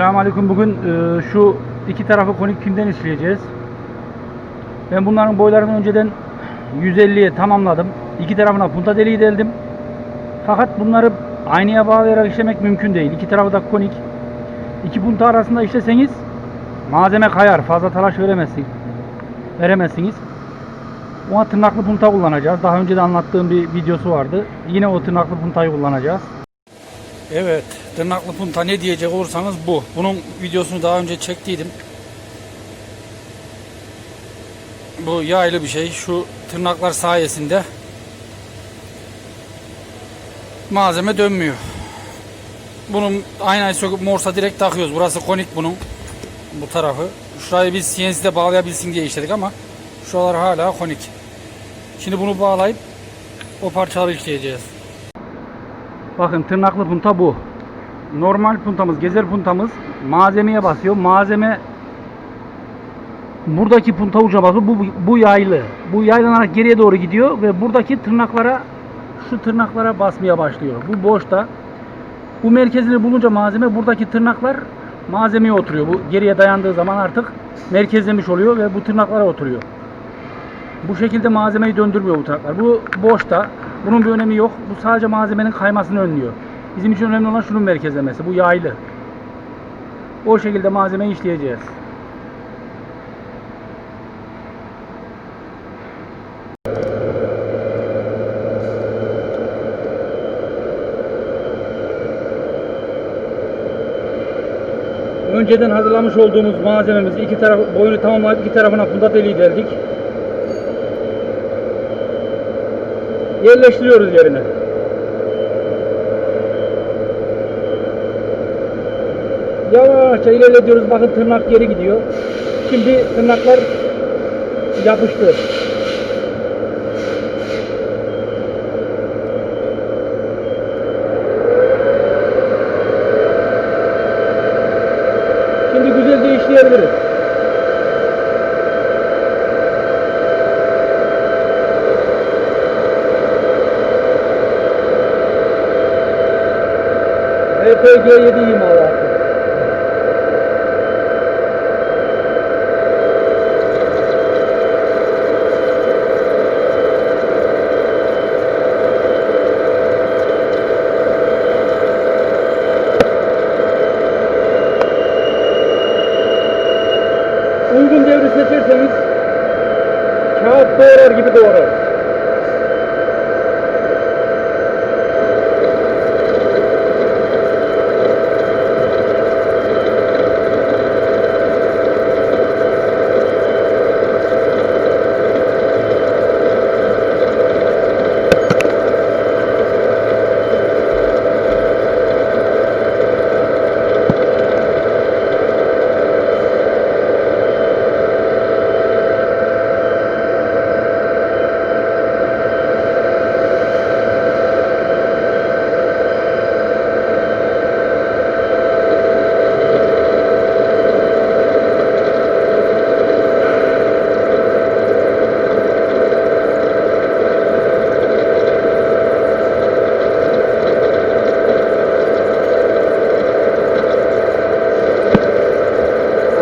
Selamünaleyküm. Bugün e, şu iki tarafı konik pimden işleyeceğiz. Ben bunların boylarını önceden 150'ye tamamladım. İki tarafına punta deliği deldim. Fakat bunları aynaya bağlayarak işlemek mümkün değil. İki tarafı da konik. İki punta arasında işleseniz malzeme kayar. Fazla talaş veremezsiniz. Veremezsiniz. Ona tırnaklı punta kullanacağız. Daha önce de anlattığım bir videosu vardı. Yine o tırnaklı puntayı kullanacağız. Evet, tırnaklı punta ne diyecek olursanız bu. Bunun videosunu daha önce çektiydim. Bu yaylı bir şey. Şu tırnaklar sayesinde malzeme dönmüyor. Bunun aynayı söküp morsa direkt takıyoruz. Burası konik bunun. Bu tarafı. Şurayı biz CNC'de bağlayabilsin diye işledik ama şuralar hala konik. Şimdi bunu bağlayıp o parçaları işleyeceğiz. Bakın tırnaklı punta bu. Normal puntamız, gezer puntamız malzemeye basıyor. Malzeme buradaki punta ucuna basıyor. Bu, bu yaylı. Bu yaylanarak geriye doğru gidiyor ve buradaki tırnaklara şu tırnaklara basmaya başlıyor. Bu boşta. Bu merkezini bulunca malzeme buradaki tırnaklar malzemeye oturuyor. Bu geriye dayandığı zaman artık merkezlemiş oluyor ve bu tırnaklara oturuyor. Bu şekilde malzemeyi döndürmüyor bu tırnaklar. Bu boşta. Bunun bir önemi yok. Bu sadece malzemenin kaymasını önlüyor. Bizim için önemli olan şunun merkezlemesi. Bu yaylı. O şekilde malzemeyi işleyeceğiz. Önceden hazırlamış olduğumuz malzememizi iki taraf boyunu tamamlayıp iki tarafına punta deliği deldik. Yerleştiriyoruz yerine. Yavaşça ilerletiyoruz. Bakın tırnak geri gidiyor. Şimdi tırnaklar yapıştı. Şimdi güzelce işleyebiliriz. RPG 7 imalatı. Doğrar gibi doğrar.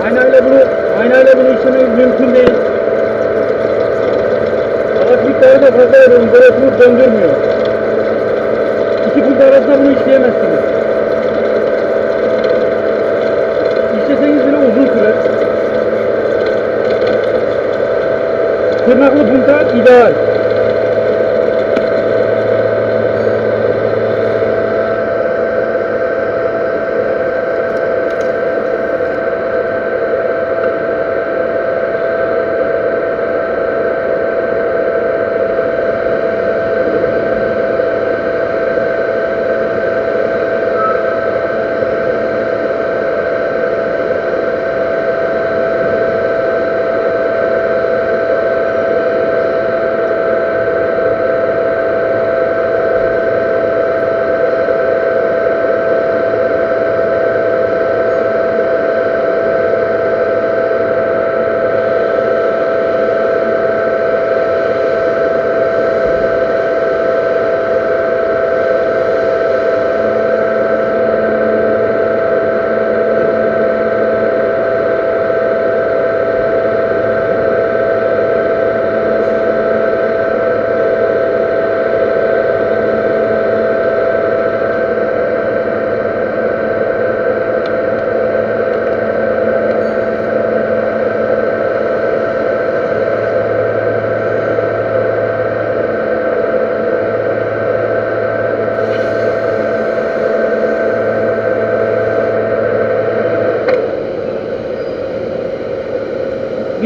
Aynayla bunu aynayla bunu işlememiz mümkün değil. Miktarı da fazla veriyorum. Böyle döndürmüyor. İki pult arasında bunu işleyemezsiniz. İşleseniz bile uzun sürer. Tırnaklı punta ideal.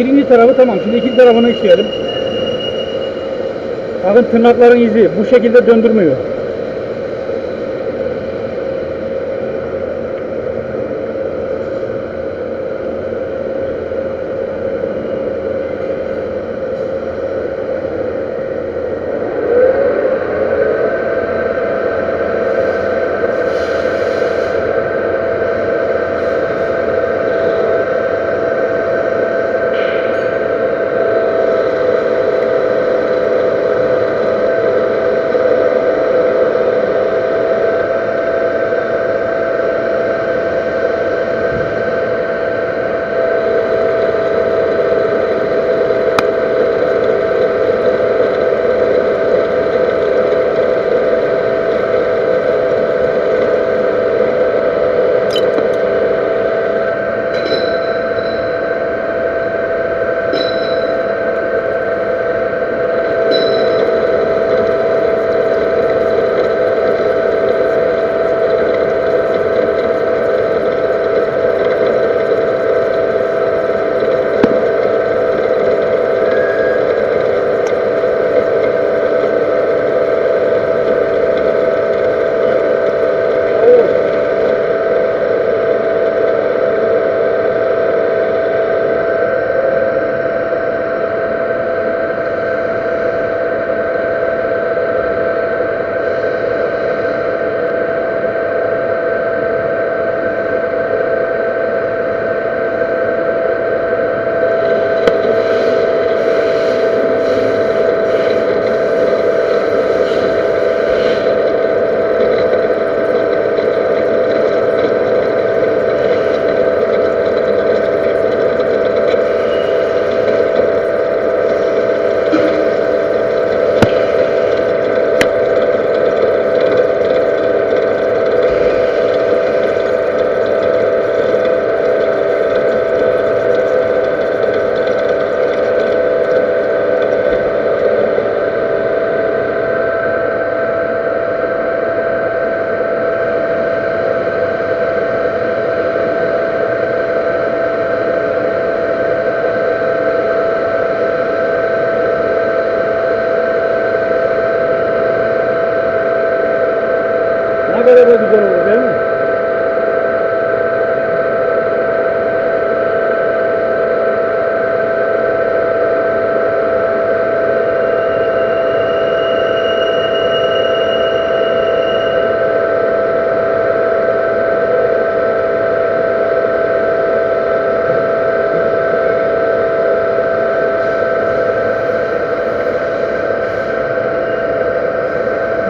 Birinci tarafı tamam. Şimdi ikinci tarafını işleyelim. Bakın tırnakların izi bu şekilde döndürmüyor.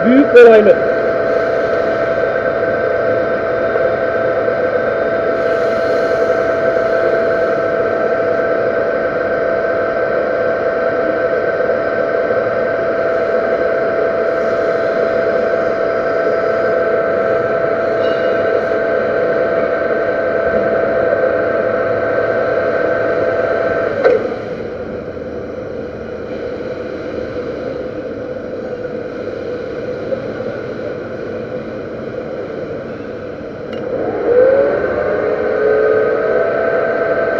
Büyük kolaylık.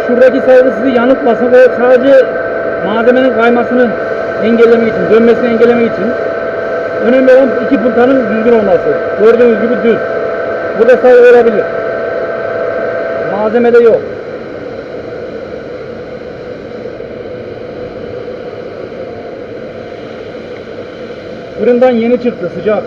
Şuradaki sargı sizi yanıltmasın ve sadece malzemenin kaymasını engellemek için, dönmesini engellemek için önemli olan iki puntanın düzgün olması. Gördüğünüz gibi düz. Burada sargı olabilir. Malzemede yok. Fırından yeni çıktı sıcak.